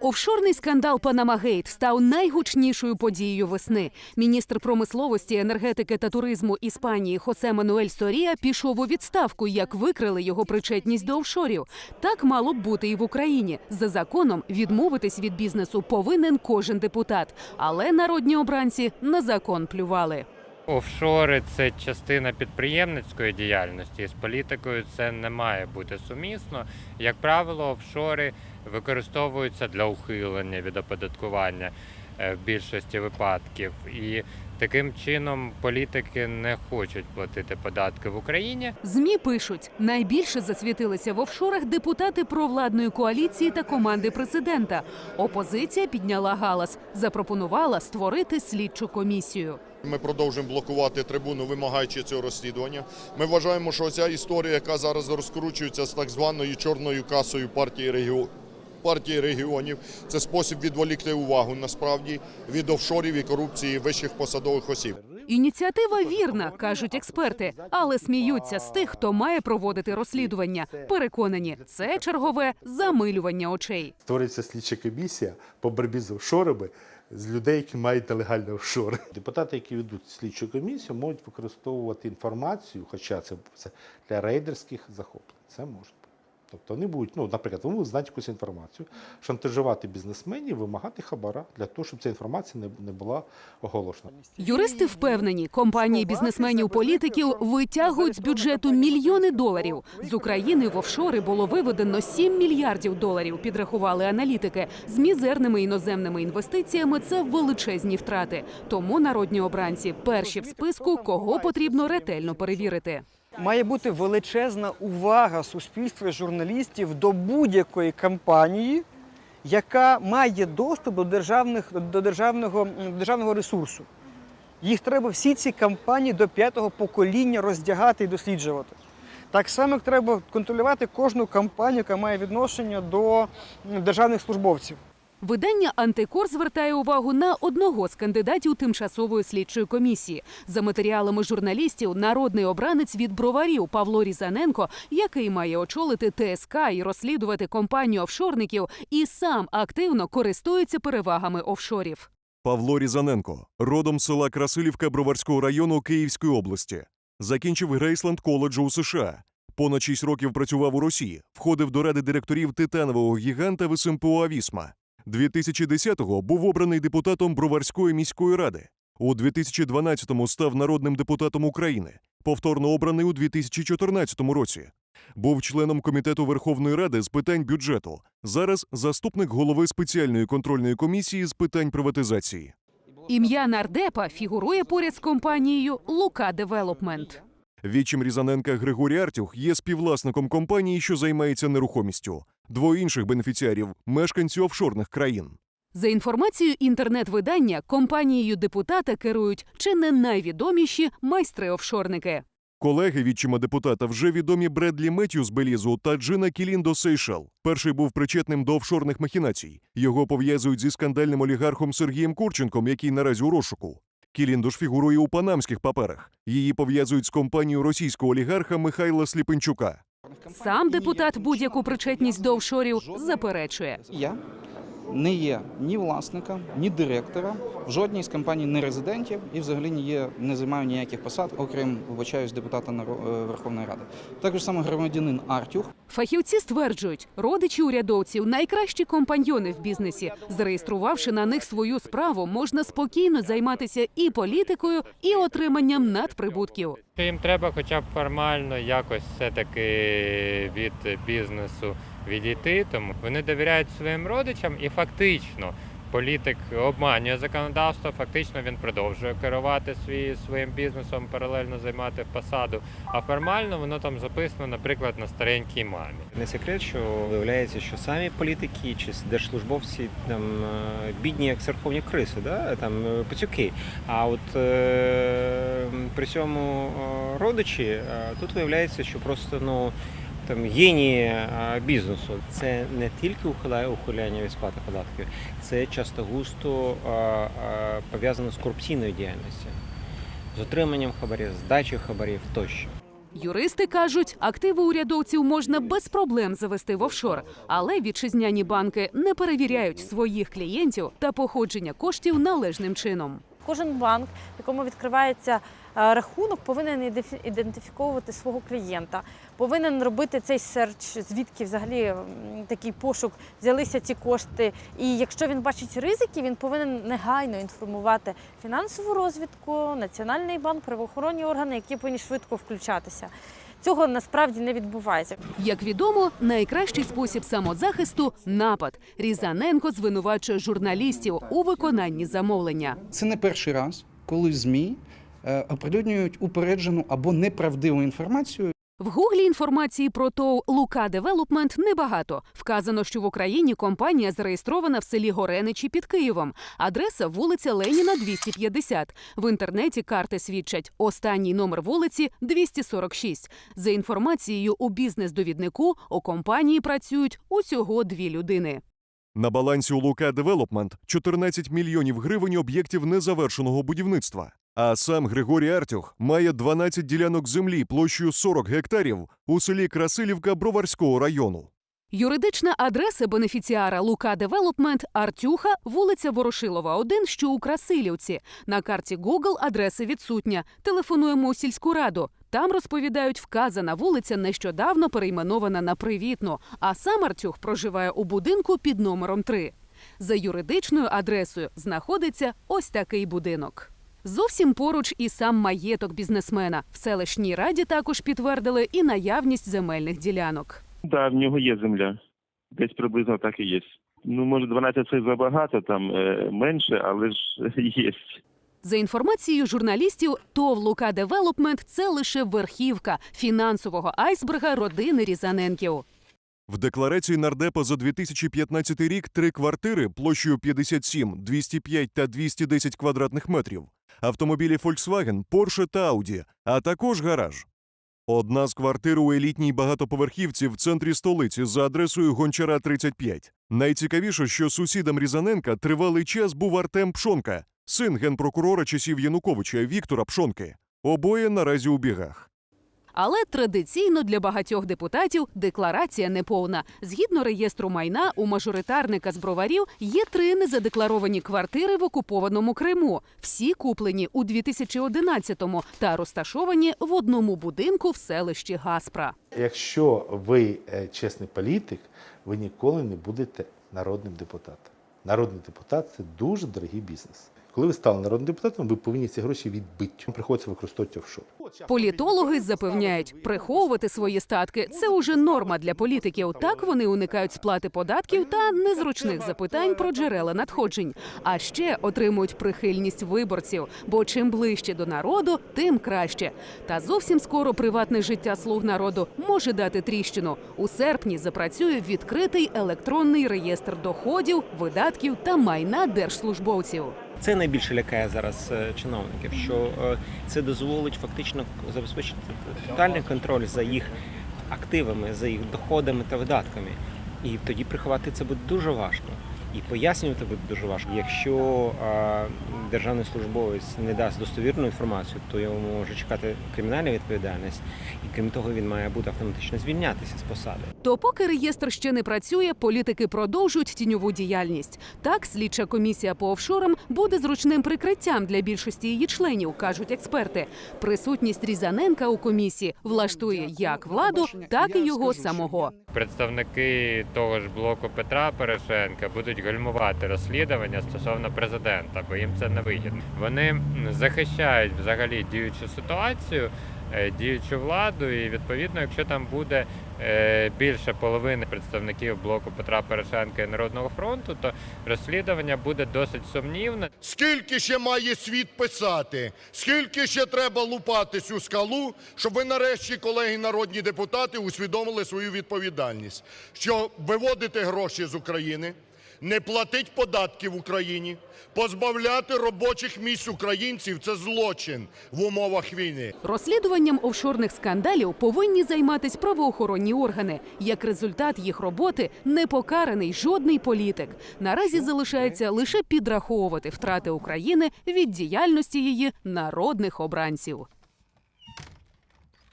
Офшорний скандал Панамагейт став найгучнішою подією весни. Міністр промисловості, енергетики та туризму Іспанії Хосе Мануель Сорія пішов у відставку, як викрили його причетність до офшорів. Так мало б бути і в Україні. За законом відмовитись від бізнесу повинен кожен депутат. Але народні обранці на закон плювали. Офшори це частина підприємницької діяльності. З політикою це не має бути сумісно. Як правило, офшори використовуються для ухилення від оподаткування е, в більшості випадків. І таким чином політики не хочуть платити податки в Україні. Змі пишуть, найбільше засвітилися в офшорах депутати провладної коаліції та команди президента. Опозиція підняла галас, запропонувала створити слідчу комісію. Ми продовжуємо блокувати трибуну, вимагаючи цього розслідування. Ми вважаємо, що ця історія, яка зараз розкручується з так званою чорною касою партії регіонів. Партії регіонів це спосіб відволікти увагу насправді від офшорів і корупції вищих посадових осіб. Ініціатива вірна, кажуть експерти, але сміються з тих, хто має проводити розслідування. Переконані, це чергове замилювання очей. Створюється слідча комісія по боротьбі з офшорами з людей, які мають нелегальні офшори. Депутати, які ведуть слідчу комісію, можуть використовувати інформацію, хоча це, для рейдерських захоплень. Це може бути. Тобто вони будуть, ну, наприклад, вони будуть знати якусь інформацію, шантажувати бізнесменів, вимагати хабара для того, щоб ця інформація не, не була оголошена. Юристи впевнені, компанії бізнесменів політиків витягують з бюджету мільйони доларів. З України в офшори було виведено 7 мільярдів доларів. Підрахували аналітики. З мізерними іноземними інвестиціями це величезні втрати. Тому народні обранці перші в списку, кого потрібно ретельно перевірити. Має бути величезна увага суспільства журналістів до будь-якої кампанії, яка має доступ до державних до державного, до державного ресурсу. Їх треба всі ці кампанії до п'ятого покоління роздягати і досліджувати. Так само як треба контролювати кожну кампанію, яка має відношення до державних службовців. Видання Антикор звертає увагу на одного з кандидатів тимчасової слідчої комісії. За матеріалами журналістів, народний обранець від броварів Павло Різаненко, який має очолити ТСК і розслідувати компанію офшорників, і сам активно користується перевагами офшорів. Павло Різаненко, родом села Красилівка Броварського району Київської області. Закінчив Грейсленд коледжу у США. Понад 6 років працював у Росії, входив до ради директорів титанового гіганта в СМПО «Авісма». 2010-го був обраний депутатом Броварської міської ради. У 2012-му став народним депутатом України, повторно обраний у 2014 році. Був членом комітету Верховної Ради з питань бюджету. Зараз заступник голови спеціальної контрольної комісії з питань приватизації. Ім'я нардепа фігурує поряд з компанією Лука Девелопмент. Вічим Різаненка Григорій Артюх є співвласником компанії, що займається нерухомістю. Двоє інших бенефіціарів мешканці офшорних країн. За інформацією інтернет-видання, компанією депутата керують чи не найвідоміші майстри-офшорники. Колеги відчима депутата вже відомі Бредлі Меттью з Белізу та Джина Кіліндо Сейшел. Перший був причетним до офшорних махінацій. Його пов'язують зі скандальним олігархом Сергієм Курченком, який наразі у розшуку. Кіліндо ж фігурує у панамських паперах. Її пов'язують з компанією російського олігарха Михайла Сліпенчука. Сам депутат будь-яку причетність до офшорів заперечує. Я не є ні власником, ні директора в жодній з компаній нерезидентів і взагалі не є, не займаю ніяких посад, окрім вибачаюсь, депутата е, Верховної Ради. Також саме громадянин Артюх Фахівці стверджують, родичі урядовців найкращі компаньйони в бізнесі. Зареєструвавши на них свою справу, можна спокійно займатися і політикою, і отриманням надприбутків. Їм треба хоча б формально якось все-таки від бізнесу відійти, тому вони довіряють своїм родичам і фактично політик обманює законодавство, фактично він продовжує керувати свій, своїм бізнесом, паралельно займати посаду. А формально воно там записано, наприклад, на старенькій мамі. Не секрет, що виявляється, що самі політики чи держслужбовці там е, бідні, як церковні криси, да? там е, пацюки. А от е, при цьому е, родичі тут виявляється, що просто ну. Там генії е, бізнесу це не тільки ухиля- ухиляння від сплати податків, це часто густо е, е, пов'язано з корупційною діяльністю, з отриманням хабарів, здачею хабарів тощо. Юристи кажуть, активи урядовців можна без проблем завести в офшор, але вітчизняні банки не перевіряють своїх клієнтів та походження коштів належним чином. Кожен банк, якому відкривається рахунок, повинен ідентифі- ідентифіковувати свого клієнта, повинен робити цей серч, звідки взагалі такий пошук взялися ці кошти. І якщо він бачить ризики, він повинен негайно інформувати фінансову розвідку, національний банк, правоохоронні органи, які повинні швидко включатися. Цього насправді не відбувається. Як відомо, найкращий спосіб самозахисту напад. Різаненко звинувачує журналістів у виконанні замовлення. Це не перший раз, коли ЗМІ е, оприлюднюють упереджену або неправдиву інформацію, В гуглі інформації про ТОВ Лука Девелопмент небагато. Вказано, що в Україні компанія зареєстрована в селі Гореничі під Києвом. Адреса вулиця Леніна 250. В інтернеті карти свідчать. Останній номер вулиці 246. За інформацією у бізнес-довіднику у компанії працюють усього дві людини. На балансі у Лука Девелопмент 14 мільйонів гривень об'єктів незавершеного будівництва. А сам Григорій Артюх має 12 ділянок землі площею 40 гектарів у селі Красилівка Броварського району. Юридична адреса бенефіціара Лука Девелопмент Артюха, вулиця Ворошилова, 1, що у Красилівці. На карті Google адреса відсутня. Телефонуємо у сільську раду. Там розповідають, вказана вулиця нещодавно перейменована на привітну, а сам Артюх проживає у будинку під номером 3. За юридичною адресою знаходиться ось такий будинок. Зовсім поруч і сам маєток бізнесмена. В селищній раді також підтвердили і наявність земельних ділянок. Да, в нього є земля. Десь приблизно так і є. Ну, може, 12 це забагато, там е, менше, але ж є. За інформацією журналістів, ТОВ Лука Девелопмент це лише верхівка фінансового айсберга родини Різаненків. В декларації нардепа за 2015 рік три квартири площею 57, 205 та 210 квадратних метрів, автомобілі Volkswagen, Porsche та Audi, а також гараж. Одна з квартир у елітній багатоповерхівці в центрі столиці за адресою Гончара 35. Найцікавіше, що сусідом Різаненка тривалий час був Артем Пшонка, син генпрокурора часів Януковича Віктора Пшонки. Обоє наразі у бігах. Але традиційно для багатьох депутатів декларація неповна. Згідно реєстру майна, у мажоритарника з броварів є три незадекларовані квартири в окупованому Криму. Всі куплені у 2011-му та розташовані в одному будинку в селищі Гаспра. Якщо ви е, чесний політик, ви ніколи не будете народним депутатом. Народний депутат це дуже дорогий бізнес. Коли ви стали народним депутатом, ви повинні ці гроші відбити. Приходиться використовувати офшор. Політологи запевняють, приховувати свої статки це уже норма для політиків. Так вони уникають сплати податків та незручних запитань про джерела надходжень. А ще отримують прихильність виборців, бо чим ближче до народу, тим краще. Та зовсім скоро приватне життя слуг народу може дати тріщину. У серпні запрацює відкритий електронний реєстр доходів, видатків та майна держслужбовців. Це найбільше лякає зараз е, чиновників, що е, це дозволить фактично забезпечити тотальний контроль за їх активами, за їх доходами та видатками. І тоді приховати це буде дуже важко. І пояснювати буде дуже важко. Якщо е, державний службовець не дасть достовірну інформацію, то йому може чекати кримінальна відповідальність, і крім того, він має бути автоматично звільнятися з посади. То поки реєстр ще не працює, політики продовжують тіньову діяльність. Так, слідча комісія по офшорам буде зручним прикриттям для більшості її членів, кажуть експерти. Присутність Різаненка у комісії влаштує як владу, так і його самого. Представники того ж блоку Петра Порошенка будуть гальмувати розслідування стосовно президента, бо їм це не вигідно. Вони захищають взагалі діючу ситуацію, е, діючу владу, і відповідно, якщо там буде е, більше половини представників блоку Петра Порошенка і Народного фронту, то розслідування буде досить сумнівне. Скільки ще має світ писати? Скільки ще треба лупати цю скалу, щоб ви нарешті, колеги народні депутати, усвідомили свою відповідальність, що виводити гроші з України, не платить податки в Україні, позбавляти робочих місць українців це злочин в умовах війни. Розслідуванням офшорних скандалів повинні займатися правоохоронні органи. Як результат їх роботи не покараний жодний політик. Наразі залишається лише підраховувати втрати України від діяльності її народних обранців.